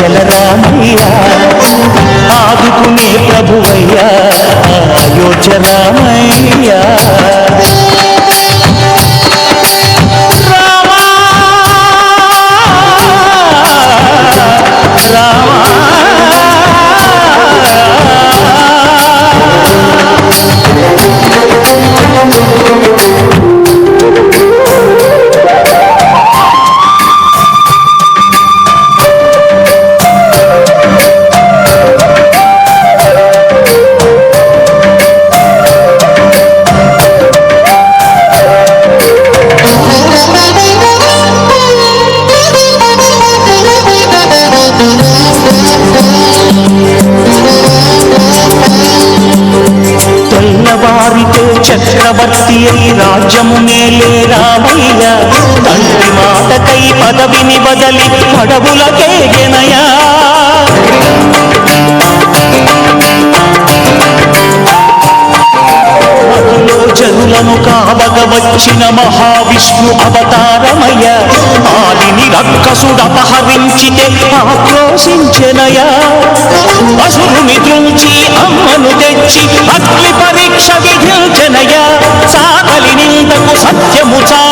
భద్రాచల ఆదుకునే ప్రభువయ్యా అయోధ్య చక్రవర్తి రాజ్యము మేలే రామయ్య తండ్రి మాటకై పదవిని బదలి పడవులకే గెనయా జనులను కావగ వచ్చిన మహావిష్ణు అవతారమయ్య. ఆదిని రక్కసుడపహరించితే ఆక్రోశించెనయా అసురుని తుంచి అమ్మను తెచ్చి అగ్ని పరీక్ష విధించనయ. సాగలి నిందకు సత్యము చాటగ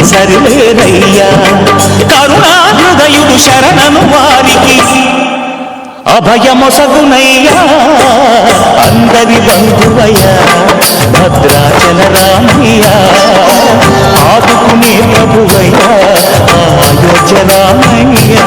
వారికి సరిలేదయ్యా కరుణాహృదయుడు శరణను వారికి అభయమొసగునయ్యా. అందరి బంధువయ్యా భద్రాచల రామయ్యా. ఆదుకునే ప్రభువయ్యా అయోధ్య రామయ్యా.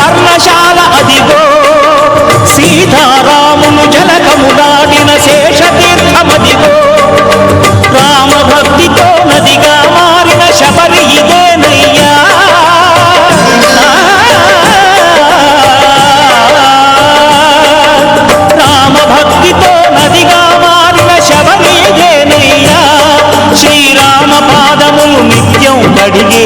పర్ణశాల అదిగో. సీతారామును జలకము దాటిన శేషతీర్థమదిగో. రామభక్తితో నదిగా మారిన శబరి ఇదేనయ్యా. రామభక్తితో నదిగా మారిన శబరి ఇదేనయ్యా. శ్రీరామ పాదములు నిత్యం కడిగే